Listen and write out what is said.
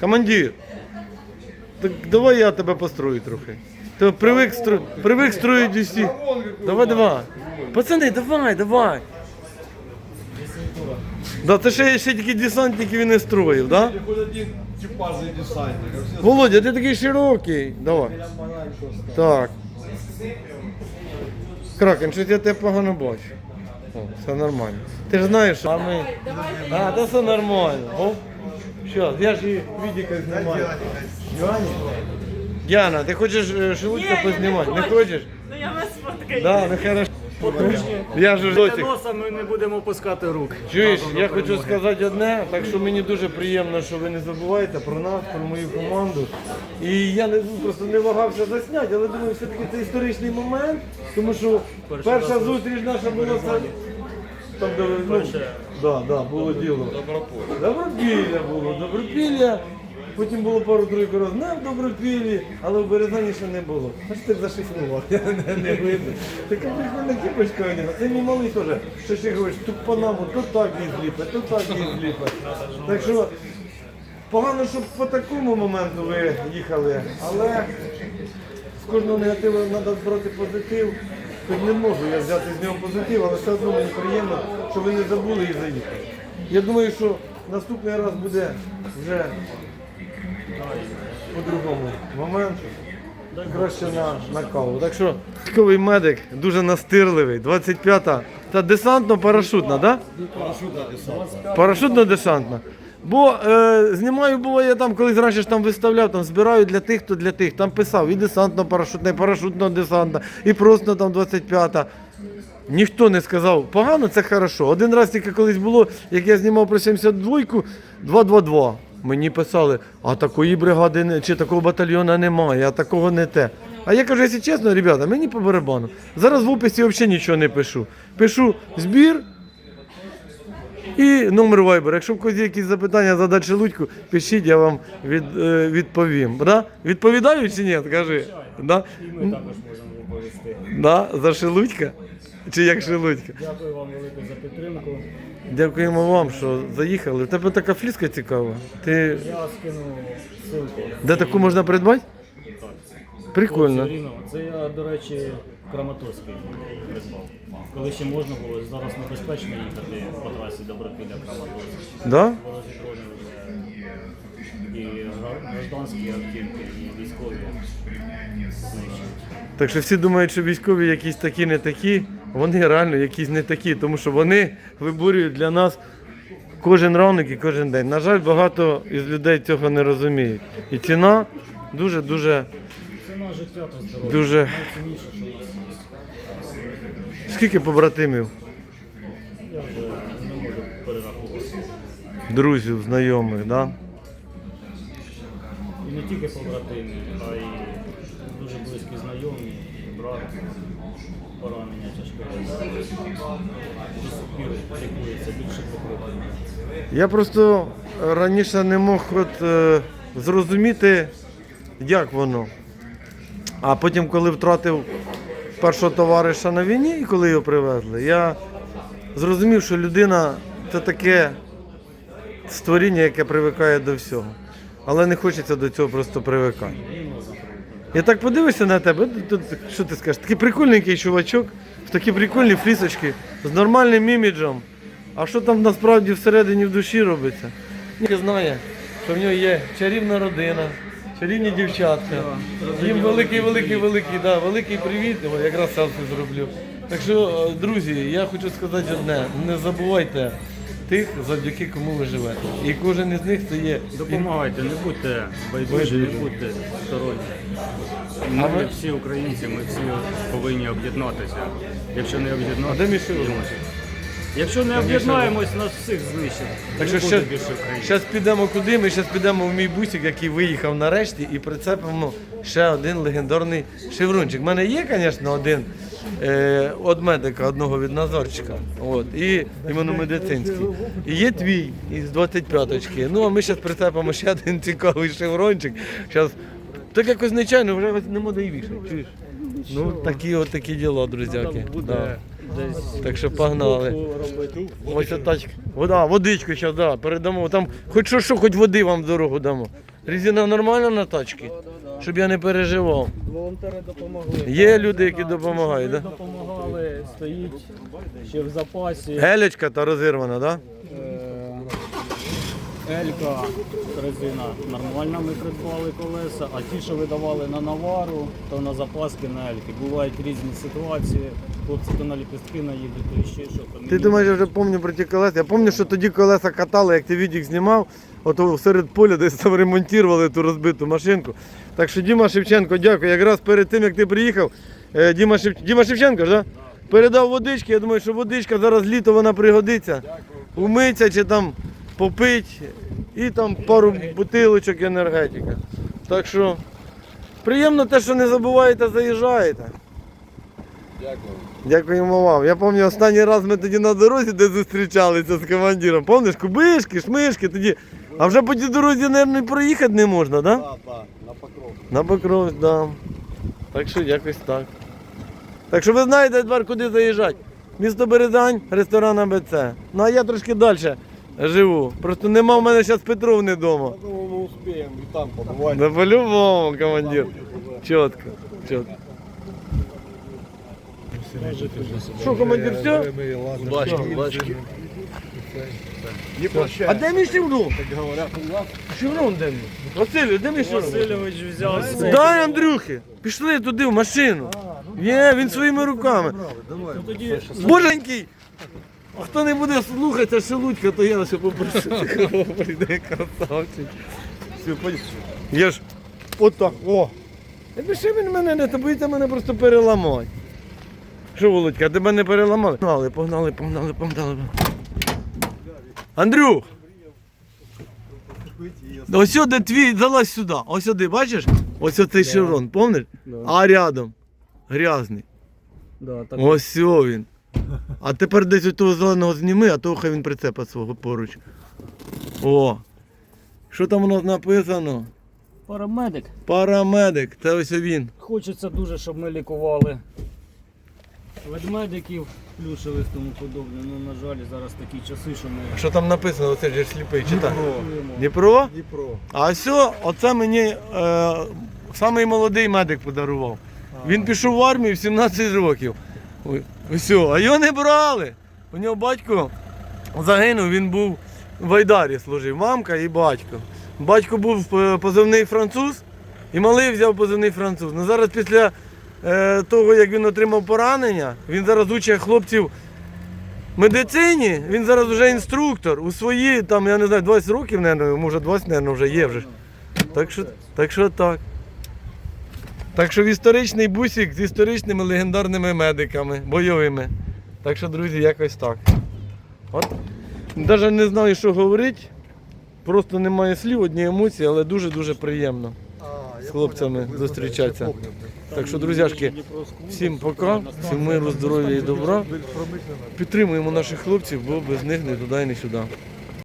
Командир, так давай я тебе построю трохи. Ти привик, стру... привик строїть усі. Давай, давай. Пацани, давай, давай. Да, це ще, ще тільки десантників і не строїв, да? Хоть один типажный десантник. а все Володя, ти такий широкий. Давай. Так. Кракен, щось я тебе погано бачу. О, все нормально. Ти ж знаєш, що а ми. А, та все нормально. О, що, я ж і відіка знімаю. Діані? Діана, ти хочеш е, шелудька познімати? Не хочеш? Ну я вас фоткаю. Да, ну хорошо. Я ж дотик. Носа ми не будемо опускати рук. Чуєш, я хочу сказати одне, так що мені дуже приємно, що ви не забуваєте про нас, про мою команду. І я не ну, просто не вагався засняти, але думаю, все-таки це історичний момент, тому що перша зустріч наша була. Там, де ну, да, да, було діло. Добропілля. Добропілля було, добропілля. Потім було пару-тройку разів в добропіллі, але в Березані ще не було. А що ти зашифрував? Я не, не видно. Така прикольна кіпочка у нього. Це мій малий теж. Що ще говориш, тут Панаму, то так її зліпить, то так її зліпить. Так що погано, щоб по такому моменту ви їхали, але з кожного негативу треба збирати позитив. Хоч не можу я взяти з нього позитив, але все одно мені приємно, що ви не забули і заїхали. Я думаю, що наступний раз буде вже по-другому моменту. Краще на, на каву. Так що військовий медик дуже настирливий. 25-та. Та десантно-парашутна, так? Да? Парашутно-десантна. Бо е, знімаю, буває, я там колись раніше там виставляв, там збираю для тих, то для тих. Там писав і десантно-парашутна, і парашутно-десантна, і просто там 25-та. Ніхто не сказав, погано, це хорошо. Один раз тільки колись було, як я знімав про 72-ку, 222. Мені писали, а такої бригади чи такого батальйона немає, а такого не те. А я кажу, якщо чесно, ребята, мені по барабану. Зараз в описі взагалі нічого не пишу. Пишу збір і номер Viber. Якщо в когось є якісь запитання задати Шелудьку, пишіть, я вам від, е, відповім. Да? Відповідаю чи ні? Кажи. Да? І ми також можемо відповісти. Да? За Шелудька? Чи як Шелудька? Дякую вам велике за підтримку. Дякуємо вам, що заїхали. У тебе така фліска цікава. Ти Я скину ссылку. де таку можна придбати? Прикольно. Це я, до речі, Краматорський придбав. Коли ще можна було, зараз небезпечно їхати по трасі Добропілля Краматорськ. Да? Ворожі дрони вже і гра- гражданські автівки, і військові знищують. Так що всі думають, що військові якісь такі не такі. Вони реально якісь не такі, тому що вони виборюють для нас кожен ранок і кожен день. На жаль, багато із людей цього не розуміють. І ціна дуже-дуже. Ціна життя та здоров'я. Дуже. Найцінніше, що у нас є. Скільки побратимів, Я вже не можу перерахувати. друзів, знайомих, да? І не тільки побратимі, а й дуже близькі знайомі, брат, поранення тяжке. До лікується більше. Я просто раніше не мог от, е, зрозуміти, як воно. А потім, коли втратив першого товариша на війні, і коли його привезли, я зрозумів, що людина це таке створіння, яке привикає до всього. Але не хочеться до цього просто привикати. Я так подивишся на тебе, що ти скажеш, такий прикольненький чувачок, в такі прикольні флісочки, з нормальним іміджем. А що там насправді всередині в душі робиться? Ніхто знає, що в нього є чарівна родина, чарівні дівчатка. Їм великий, великий, великий, да, великий привіт. О, якраз селфі зроблю. Так що, е, друзі, я хочу сказати одне: не забувайте тих, завдяки кому ви живете. І кожен із них це є. Допомагайте, не будьте байдужі, не будьте сторонні. Ми всі українці, ми всі повинні об'єднатися. Якщо не А де об'єднатися? Якщо не об'єднаємось, нас всіх знищать. Так що ще, зараз підемо куди? Ми зараз підемо в мій бусик, який виїхав нарешті, і прицепимо ще один легендарний шеврунчик. У мене є, звісно, один е, від медика, одного від Назарчика. От, і іменно медицинський. І є твій із 25-очки. Ну, а ми зараз прицепимо ще один цікавий шеврончик. Зараз, так якось нечайно, вже не можна і вішати. Чуєш? Ну, такі от такі діла, друзяки. Да. Десь Так що погнали. робити. Ось ця тачка. Вода, водичку зараз, да, передамо. Там хоч що, що, хоч води вам в дорогу дамо. Різина нормальна на тачці? Щоб я не переживав. Волонтери допомогли. Є люди, які допомагають, так? да? допомагали, стоїть ще в запасі. Гелечка та розірвана, так? Да? Е, Елька резина нормальна, ми придбали колеса, а ті, що видавали на навару, то на запаски на Ельки. Бувають різні ситуації. Хлопці то на ліпістки наїдуть, то ще що. То Ти мені- думаєш, я вже пам'ятаю про ті колеса. Я пам'ятаю, що тоді колеса катали, як ти відік знімав, от серед поля десь там ремонтували ту розбиту машинку. Так що Діма Шевченко, дякую. Якраз перед тим, як ти приїхав, е, Діма, Шев... Діма Шевченко ж, да? передав водички. Я думаю, що водичка зараз літо вона пригодиться. Умиться чи там попить і там пару бутилочок енергетика. Так що приємно те, що не забуваєте, заїжджаєте. Дякую. Дякуємо вам. Я пам'ятаю, останній раз ми тоді на дорозі, де зустрічалися з командиром. Пам'ятаєш, кубишки, шмишки тоді. А вже по тій дорозі, мабуть, проїхати не можна, так? Да? Да, да, на покров. На Покровськ, так. Да. Так що якось так. Так що ви знаєте тепер, куди заїжджати. Місто Березань, ресторан АБЦ. Ну а я трошки далі живу. Просто нема в мене зараз Петровни вдома. Я думаю, мы успеем и там побывать. Да по-любому, командир. Чітко, чітко. Що, командир, все? Удачки, удачки. Не А де мій шеврон? Как говорят у нас. Шеврон де мій? Василю, де мій шеврон? Васильович взяв цей. Дай, Андрюхи, пішли туди в машину. Є, він своїми руками. Ну, Боженький! А хто не буде слухати шелудька, то я ще попрошу. Прийде красавчик. Все, поді- Я ж отак, о. Не пиши він мене, не то боїться мене просто переламати. Що, Володька, тебе не переламали? Погнали, погнали, погнали, погнали. Андрюх! Ось сюди твій, залазь сюди. Ось сюди, бачиш? Ось оцей шеврон, помниш? А рядом. Грязний. да, так, Ось він. А тепер десь того зеленого зніми, а того хай він прицепа свого поруч. О. Що там у нас написано? парамедик. Парамедик, це ось він. Хочеться дуже, щоб ми лікували ведмедиків, плюшевих тому подобне. Ну, на жаль, зараз такі часи, що ми Що там написано, оце ж сліпий, читай. Дніпро? Дніпро. А о, оце мені е, самий молодий медик подарував. Він пішов в армію в 17 років. Ой, О, а його не брали. У нього батько загинув, він був в Айдарі служив, мамка і батько. Батько був позивний француз, і малий взяв позивний француз. Ну зараз після е, того, як він отримав поранення, він зараз учить хлопців медицині, він зараз вже інструктор. У свої, там, я не знаю, 20 років, може 20, наверное, вже є вже. Так що, так що так. Так що в історичний бусик з історичними легендарними медиками, бойовими. Так що, друзі, якось так. От. Навіть не знаю, що говорити. Просто немає слів, одні емоції, але дуже-дуже приємно. З хлопцями зустрічатися. Так що, друзяшки, всім пока, всім миру, здоров'я і добра. Підтримуємо наших хлопців, бо без них не туди і не сюди.